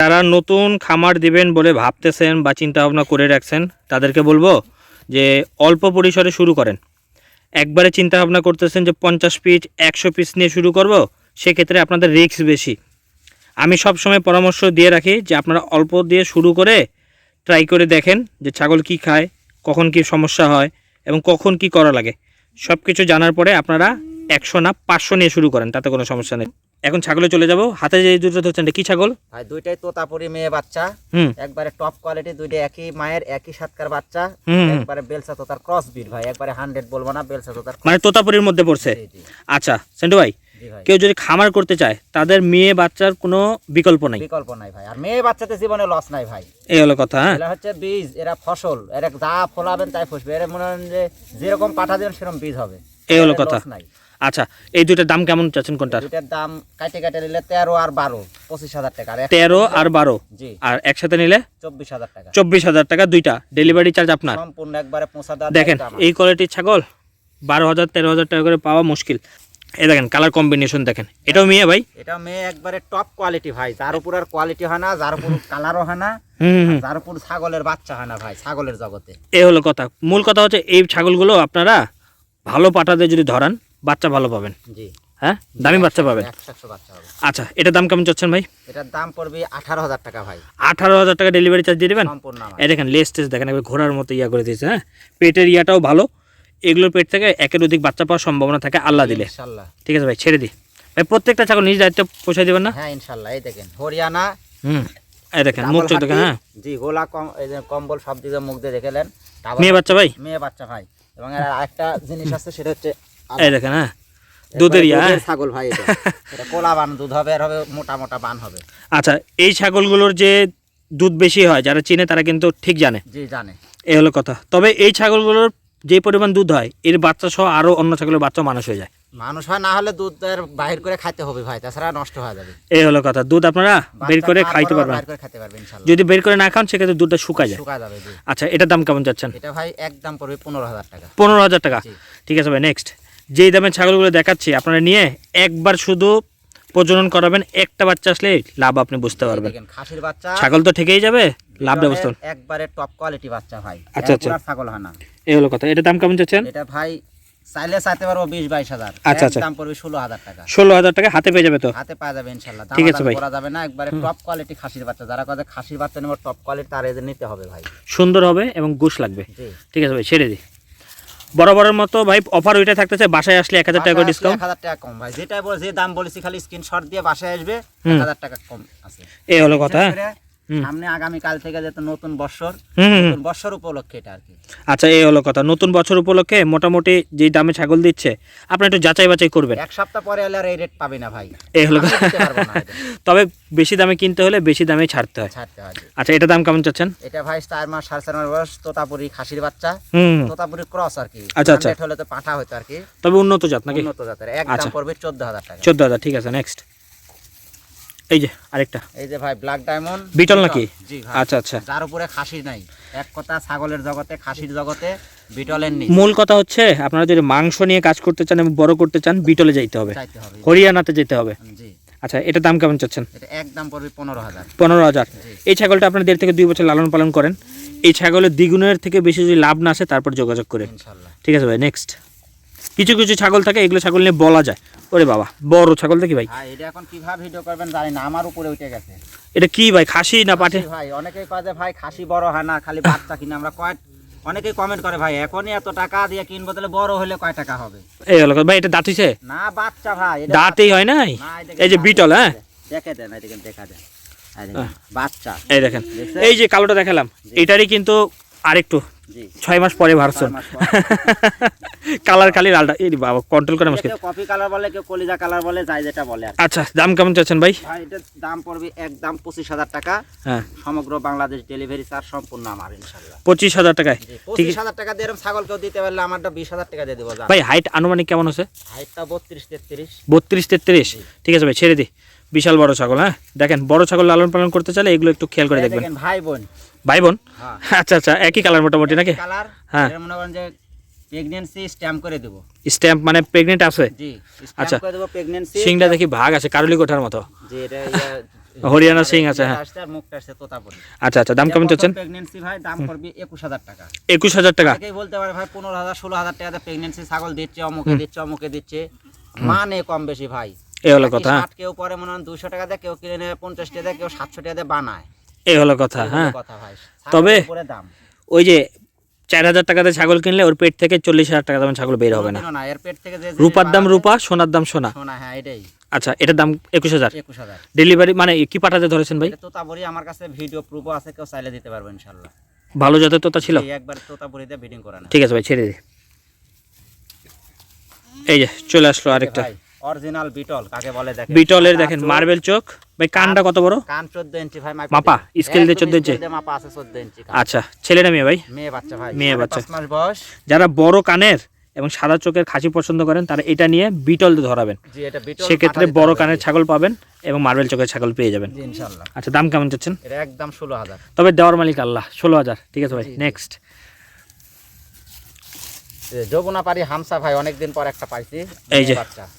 যারা নতুন খামার দিবেন বলে ভাবতেছেন বা চিন্তা ভাবনা করে রাখছেন, তাদেরকে বলব যে অল্প পরিসরে শুরু করেন। একবারে চিন্তা ভাবনা করতেছেন যে পঞ্চাশ পিস একশো পিস নিয়ে শুরু করব, সেক্ষেত্রে আপনাদের রিস্ক বেশি। আমি সব সময় পরামর্শ দিয়ে রাখি যে আপনারা অল্প দিয়ে শুরু করে ট্রাই করে দেখেন যে ছাগল কি খায়, কখন কি সমস্যা হয় এবং কখন কি করা লাগে। সব কিছু জানার পরে আপনারা একশো না পাঁচশো নিয়ে শুরু করেন, তাতে কোনো সমস্যা নেই। এখন ছাগলে চলে যাব। হাতে যে দুটো ধরছেন কি ছাগল? ভাই দুইটাই তোতাপুরি মেয়ে বাচ্চা। একবারে টপ কোয়ালিটি দুইটা একই মায়ের একই সাতকার বাচ্চা। একবারে বেলসা তোতার ক্রস বিট ভাই একবারে হান্ড্রেড বলব না বেলসা তোতার মানে তোতাপুরির মধ্যে পড়ছে? আচ্ছা সেন্টু ভাই কেউ যদি খামার করতে চায় তাদের মেয়ে বাচ্চার কোনো বিকল্প নাই? বিকল্প নাই ভাই। আর মেয়ে বাচ্চাতে জীবনে লস নাই ভাই। এই হলো কথা হ্যাঁ? এরা হচ্ছে বীজ এরা ফসল। এরা যা ফলাবেন তাই ফসবে এরা মনে হয় যে যেরকম পাঠা দেবেন সেরকম বীজ হবে। এই হলো কথা। নাই। আচ্ছা এই দুইটার দাম কেমন চাচ্ছেন কোনটা দুইটার দাম কাটে কাটে নিলে তেরো আর বারো পঁচিশ হাজার টাকা। তেরো আর বারো? জি। আর একসাথে নিলে? চব্বিশ হাজার টাকা। চব্বিশ হাজার টাকা দুইটা। ডেলিভারি চার্জ আপনার? সম্পূর্ণ একবারে পৌঁছা দেখেন এই কোয়ালিটির ছাগল বারো হাজার তেরো হাজার টাকা করে পাওয়া মুশকিল। এই দেখেন কালার কম্বিনেশন দেখেন। এটাও মেয়ে ভাই? এটা মেয়ে একবারে টপ কোয়ালিটি ভাই। যার উপর আর কোয়ালিটি হয় না যার উপর কালারও হয় না যার উপর ছাগলের বাচ্চা হয় না ভাই ছাগলের জগতে। এই হলো কথা। মূল কথা হচ্ছে এই ছাগলগুলো আপনারা ভালো পাটাতে যদি ধরান বাচ্চা ভালো পাবেন। জি। হ্যাঁ? দামি বাচ্চা পাবেন? আচ্ছা এটার দাম কেমন চাচ্ছেন ভাই? এটার দাম পড়বে আঠারো হাজার টাকা ভাই। আঠারো হাজার টাকা ডেলিভারি চার্জ দিয়ে দেবেন? এই দেখেন লেস টেস দেখেন একবার ঘোড়ার মতো ইয়া করে দিয়েছে হ্যাঁ? পেটের ইয়াটাও ভালো। এগুলোর পেট থেকে একের অধিক বাচ্চা পাওয়ার সম্ভাবনা থাকে আল্লাহ দিলে। ঠিক আছে ভাই ছেড়ে দিই ভাই প্রত্যেকটা ছাগল নিজ দায়িত্ব পোষাই দেবেন না? হ্যাঁ ইনশাল্লাহ। এই দেখেন হরিয়ানা। হুম। এই দেখেন মুখ চোখ দেখেন হ্যাঁ? জি গোলা কম কম্বল সব দিকে মুখ দিয়ে দেখেলেন মেয়ে বাচ্চা ভাই? মেয়ে বাচ্চা ভাই। এবং আরেকটা জিনিস আছে সেটা হচ্ছে এই দেখেন হ্যাঁ? দুধের ইয়া হ্যাঁ? ছাগল ভাই এটা। কোলা বান দুধ হবে আর হবে মোটা মোটা বান হবে। আচ্ছা এই ছাগলগুলোর যে দুধ বেশি হয় যারা চিনে তারা কিন্তু ঠিক জানে। জি জানে। এই হলো কথা। তবে এই ছাগলগুলোর যে পরিমাণ দুধ হয় এর বাচ্চা সহ আরও অন্য ছাগলের বাচ্চা মানুষ হয়ে যায়। মানুষ হয় না হলে দুধের বাহির করে খাইতে হবে ভাই তাছাড়া নষ্ট হয়ে যাবে। এই হলো কথা। দুধ আপনারা বের করে খাইতে পারবেন। বাইর করে খেতে পারবে ইনশাল্লাহ। যদি বের করে না খান সেক্ষেত্রে দুধটা শুকায় যায়। শুকা যাবে আচ্ছা এটার দাম কেমন যাচ্ছেন? এটা ভাই একদম পড়বে পনেরো হাজার টাকা। পনেরো হাজার টাকা। ঠিক আছে ভাই নেক্সট যেই দামের ছাগলগুলো দেখাচ্ছি আপনারা নিয়ে একবার শুধু প্রজনন করাবেন একটা বাচ্চা আসলে লাভ আপনি বুঝতে পারবেন। খাসির বাচ্চা। ছাগল তো ঠিকই যাবে বুঝতে পারবেন। একবারে টপ কোয়ালিটি বাচ্চা ভাই। আচ্ছা, আচ্ছা। ছাগল হয় না। এই হলো কথা। এটার দাম কেমন চাচ্ছেন? এটা ভাই চাইলে চাইতে পারব বিশ বাইশ হাজার। আচ্ছা, আচ্ছা। দাম পড়বে ষোলো হাজার টাকা। ষোলো হাজার টাকা হাতে পেয়ে যাবে তো? হাতে পাওয়া যাবে ইনশাল্লাহ। ঠিক আছে ভাই। করা যাবে না একবারে টপ কোয়ালিটি খাসির বাচ্চা। যারা কাছে খাসির বাচ্চা নেব টপ কোয়ালিটি তার এদের নিতে হবে ভাই। সুন্দর হবে এবং গুশ লাগবে। ঠিক আছে ভাই ছেড়ে দিই। বরাবরের মতো ভাই অফার ওইটা থাকতেছে বাসায় আসলে এক হাজার টাকা ডিসকাউন্ট এক হাজার টাকা কম ভাই। যেটা বল যে দাম বলেছি খালি স্ক্রিনশট দিয়ে বাসায় আসবে। এক হাজার টাকা কম আছে। এই হলো কথা সামনে আগামী কাল থেকে যেহেতু নতুন বছর। নতুন বছর উপলক্ষে এটা আর কি। আচ্ছা এই হলো কথা। নতুন বছর উপলক্ষে মোটামুটি যেই দামে ছাগল দিচ্ছে আপনি একটু যাচাই বাছাই করবেন। এক সপ্তাহ পরে এলে আর এই রেট পাবি না ভাই। এই হলো। তবে বেশি দামে কিনতে হলে বেশি দামে ছাড়তে হয়। ছাড়তে হয় আচ্ছা এটা দাম কেমন চাচ্ছেন? এটা ভাই চার মাস সাড়ে চার মাস বয়স তোতাপুরি খাসির বাচ্চা। তোতাপুরি ক্রস আর কি। আচ্ছা, আচ্ছা। 100 হলে তো পাঠা হতো আর কি। তবে উন্নত জাত নাকি? উন্নত জাতের। একদম আচ্ছা। পড়বে চোদ্দ হাজার টাকা। চোদ্দ হাজার ঠিক আছে নেক্সট এই যে আরেকটা। এই যে ভাই ব্ল্যাক ডায়মন্ড বিটল নাকি? জি আচ্ছা আচ্ছা। যার উপরে খাসির নাই। এক কথা ছাগলের জগতে খাসির জগতে বিটলের নেই। মূল কথা হচ্ছে আপনারা যদি মাংস নিয়ে কাজ করতে চান এবং বড় করতে চান বিটলে যাইতে হবে। হরিয়ানাতে যেতে হবে। জি। আচ্ছা এটার দাম কেমন চাচ্ছেন? একদম পড়বে পনেরো হাজার। পনেরো হাজার। এই ছাগলটা আপনার দেড় থেকে দুই বছর লালন পালন করেন। এই ছাগলের দ্বিগুণের থেকে বেশি যদি লাভ না আসে তারপর যোগাযোগ করে। ঠিক আছে ভাই নেক্সট কিছু কিছু ছাগল থাকে এগুলো ছাগল নিয়ে বলা যায়। ওরে বাবা বড় ছাগল দেখি ভাই? ভাই এটা এখন কীভাবে ভিডিও করবেন জানি না আমার উপরে উঠে গেছে। এটা কি ভাই খাসি না পাঠে ভাই অনেকেই কয় যে ভাই খাসি বড় হয় না খালি বাচ্চা কিনে আমরা কয় অনেকেই কমেন্ট করে ভাই এখনই এত টাকা দিয়ে কিনবো তাহলে বড় হলে কয় টাকা হবে? এই হলো ভাই এটা দাঁতিছে না বাচ্চা ভাই দাঁতেই হয় নাই? না, এই যে বিটল হ্যাঁ? দেখে দেন এই দেখেন দেখা দেন। বাচ্চা। এই দেখেন। এই যে কালোটা দেখালাম এটারই কিন্তু আরেকটু ছয় মাস পরে ভার্সন। কালার খালি লালটা এই বাবা কন্ট্রোল করে মুশকিল। কফি কালার বলে কেউ কলিজা কালার বলে যাই যেটা বলে আচ্ছা দাম কেমন চাচ্ছেন ভাই? ভাই এটার দাম পড়বে একদম পঁচিশ হাজার টাকা। হ্যাঁ। সমগ্র বাংলাদেশ ডেলিভারি চার্জ সম্পূর্ণ আমার ইনশাল্লাহ পঁচিশ হাজার টাকায়? পঁচিশ হাজার টাকা দিয়ে এরকম ছাগল কেউ দিতে পারলে আমারটা বিশ হাজার টাকা দিয়ে দেবো ভাই হাইট আনুমানিক কেমন আছে? হাইটটা বত্রিশ তেত্রিশ। বত্রিশ তেত্রিশ। ঠিক আছে ভাই ছেড়ে দি। বিশাল বড় ছাগল হ্যাঁ? দেখেন বড় ছাগল লালন পালন করতে চাইলে এগুলো একটু খেয়াল করে দেখবেন। ভাই বোন। ভাই বোন? হ্যাঁ। আচ্ছা আচ্ছা একই কালার মোটামুটি নাকি? কালার হ্যাঁ। এর মনে করেন যে প্রেগনেন্সি স্ট্যাম্প করে দেবো। স্ট্যাম্প মানে প্রেগনেন্ট আছে? জি আচ্ছা। করে দেবো প্রেগনেন্সি সিংটা দেখি ভাগ আছে কারুলি কোঠার মতো। যে এটা হরিয়ানা সিং আছে, হ্যাঁ। আচ্ছা আচ্ছা দাম কেমন চাচ্ছেন? প্রেগনেন্সি ভাই দাম করবি একুশ হাজার টাকা। একুশ হাজার টাকা? অনেকেই বলতে পারে ভাই পনেরো হাজার ষোলো হাজার টাকা প্রেগনেন্সি ছাগল দিচ্ছে অমুকে দিচ্ছে অমুকে দিচ্ছে। মানে কম বেশি ভাই। এই হলো কথা হ্যাঁ। কেউ পরে মনে হয় দুশো টাকা দেয় কেউ কিনে নেয় পঞ্চাশ টাকা দেয় কেউ সাতশো টাকা দিয়ে বানায়। এই হলো কথা হ্যাঁ। তবে- ওই যে চার হাজার টাকাতে ছাগল কিনলে ওর পেট থেকে চল্লিশ হাজার টাকা দামের ছাগল বের হবে না। এর পেট থেকে রূপার দাম রূপা সোনার দাম সোনা। সোনা হ্যাঁ এটাই। আচ্ছা এটার দাম একুশ হাজার। একুশ হাজার। ডেলিভারি মানে কি পাঠাতে ধরেছেন ভাই? তোতাপুরি আমার কাছে ভিডিও প্রুফও আছে কেউ চাইলে দিতে পারবে ইনশাল্লাহ ভালো জাতের তোতা ছিল? একবার দিয়ে বিডিং করে না ঠিক আছে ভাই ছেড়ে দিই এই যে চলে আসলো আরেকটা। অরিজিনাল বিটল কাকে বলে দেখেন? বিটলের দেখেন মার্বেল চোখ। ভাই কানটা কত বড়? কান 14 ইঞ্চি ভাই মাপা? স্কেল দিয়ে 14 ইঞ্চি? মাপা আছে 14 ইঞ্চি। আচ্ছা ছেলেটা মেয়ে ভাই? মেয়ে বাচ্চা ভাই। মেয়ে বাচ্চা। মাস বয়স। যারা বড় কানের এবং সাদা চোখের খাসি পছন্দ করেন তারা এটা নিয়ে বিটল ধরাবেন। জি এটা বিটল সেক্ষেত্রে বড় কানের ছাগল পাবেন এবং মার্বেল চোখের ছাগল পেয়ে যাবেন। ইনশাআল্লাহ আচ্ছা দাম কেমন চাচ্ছেন? একদম 16000 তবে দেওয়ার মালিক আল্লাহ ষোলো হাজার। ঠিক আছে ভাই। নেক্সট যমুনা পারি হামসা ভাই অনেকদিন পর একটা পাইছি। এই যে।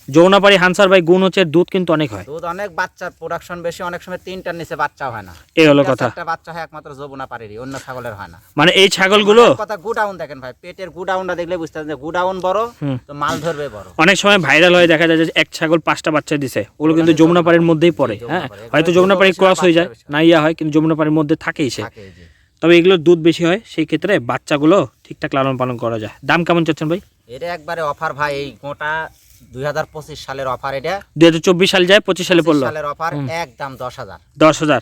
যৌনাপাড়ি হানসার ভাই গুণ হচ্ছে দুধ কিন্তু অনেক হয়। দুধ অনেক বাচ্চার প্রোডাকশন বেশি অনেক সময় তিনটার নিচে বাচ্চা হয় না। এই হলো কথা। একটা বাচ্চা হয় একমাত্র যমুনা পারিরই অন্য ছাগলের হয় না। মানে এই ছাগলগুলো কথা গুডাউন দেখেন ভাই পেটের গুডাউনটা দেখলে বুঝতে পারছেন গুডাউন বড় তো মাল ধরবে বড়। অনেক সময় ভাইরাল হয়ে দেখা যায় যে এক ছাগল পাঁচটা বাচ্চা দিছে ওগুলো কিন্তু যমুনাপাড়ির মধ্যেই পড়ে হ্যাঁ? হয়তো যমুনাপাড়ি ক্রস হয়ে যায় না ইয়া হয় কিন্তু যমুনাপাড়ির মধ্যে থাকেই সে। যে। তবে এগুলোর দুধ বেশি হয় সেই ক্ষেত্রে বাচ্চাগুলো ঠিকঠাক লালন পালন করা যায়। দাম কেমন চাচ্ছেন ভাই? এটা একবারে অফার ভাই এই গোটা দুই সালের অফার এটা। দুই হাজার চব্বিশ সাল যায় পঁচিশ সালে 25 পড়ল সালের অফার একদম দশ হাজার। দশ হাজার।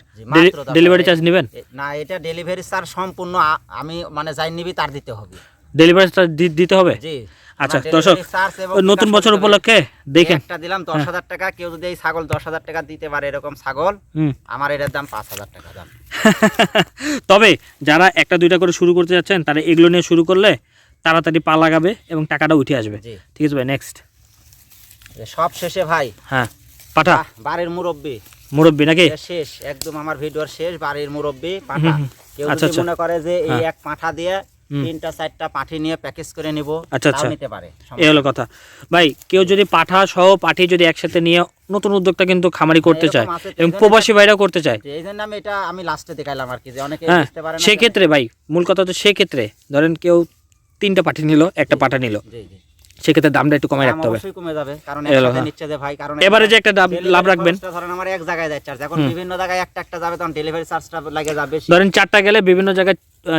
ডেলিভারি চার্জ নেবেন? না এটা ডেলিভারি চার্জ সম্পূর্ণ আমি মানে যাই নিবি তার দিতে হবে। ডেলিভারি চার্জ দিতে হবে? জি। আচ্ছা আমার দর্শক এবং নতুন বছর উপলক্ষে দেখেন। হ্যাঁ। একটা দিলাম দশ হাজার টাকা কেউ যদি এই ছাগল দশ হাজার টাকা দিতে পারে এরকম ছাগল আমার এটার দাম পাঁচ হাজার টাকা দাম। তবে যারা একটা দুইটা করে শুরু করতে যাচ্ছেন তারা এগুলো নিয়ে শুরু করলে তাড়াতাড়ি পা লাগাবে এবং টাকাটা উঠে আসবে। ঠিক আছে ভাই নেক্সট সব শেষে ভাই। হ্যাঁ পাঠা। বাড়ির মুরব্বী। মুরব্বী নাকি? শেষ একদম আমার ভিডিওর শেষ বাড়ির মুরব্বী পাঠা। কেউ আচ্ছা, যদি আচ্ছা। মনে করে যে এই হ্যাঁ। এক পাঠা দিয়ে। তিনটা চারটা পাঠি নিয়ে প্যাকেজ করে নিব আচ্ছা, আচ্ছা। নিতে পারে এই হলো কথা। ভাই কেউ যদি পাঠা সহ পাঠি যদি একসাথে নিয়ে নতুন উদ্যোগটা কিন্তু খামারি করতে চায় এবং প্রবাসী ভাইরাও করতে চায়। এই জন্য আমি এটা আমি লাস্টে দেখাইলাম আর কি যে অনেকে হ্যাঁ বুঝতে পারে না সেক্ষেত্রে ভাই মূল কথা তো সেক্ষেত্রে ধরেন কেউ তিনটা পাঠি নিল একটা পাঠা নিল। জি জি। সেক্ষেত্রে দামটা একটু কমে রাখতে হবে। অবশ্যই কমে যাবে কারণ একসাথে। নিচ্ছে যে ভাই কারণ এবারে যে একটা লাভ রাখবেন। ধরেন আমার এক জায়গায় যায় চার্জ এখন বিভিন্ন জায়গায় একটা একটা যাবে তখন ডেলিভারি চার্জটা লাগে যাবে ধরেন চারটা গেলে বিভিন্ন জায়গায়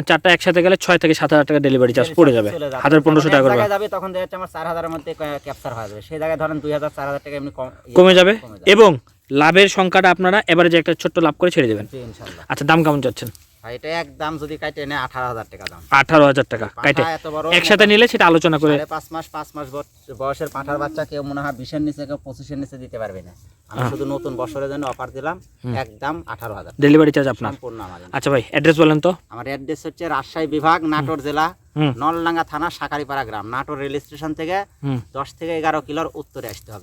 চারটা একসাথে গেলে ছয় থেকে সাত হাজার টাকা ডেলিভারি চার্জ পড়ে যাবে। হাজার পনেরোশো টাকা করে যাবে তখন দেখা যাচ্ছে আমার চার হাজারের মধ্যে ক্যাপচার হয়ে যাবে। সেই জায়গায় ধরেন দুই হাজার চার হাজার টাকা এমনি ইয়ে কমে যাবে। এবং লাভের সংখ্যাটা আপনারা এবারে যে একটা ছোট্ট লাভ করে ছেড়ে দেবেন। আচ্ছা দাম কেমন যাচ্ছেন আর এটা একদম যদি কাটে নেয় আঠারো হাজার টাকা দাম। আঠারো হাজার টাকা পাঁঠা এত বড় একসাথে নিলে সেটা আলোচনা করে পাঁচ মাস পাঁচ মাস বয়সের পাঁঠার বাচ্চা কেউ মনে হয় বিশের নিচে কেউ পঁচিশের নিচে দিতে পারবে না। আমি শুধু নতুন বছরের জন্য অফার দিলাম একদম আঠারো হাজার ডেলিভারি চার্জ আপনার? সম্পূর্ণ আমার আচ্ছা ভাই অ্যাড্রেস বলেন তো। আমার অ্যাড্রেস হচ্ছে রাজশাহী বিভাগ নাটোর জেলা নলডাঙ্গা থানা সাকারিপাড়া গ্রাম। নাটোর রেল স্টেশন থেকে দশ থেকে এগারো কিলোর উত্তরে আসতে হবে।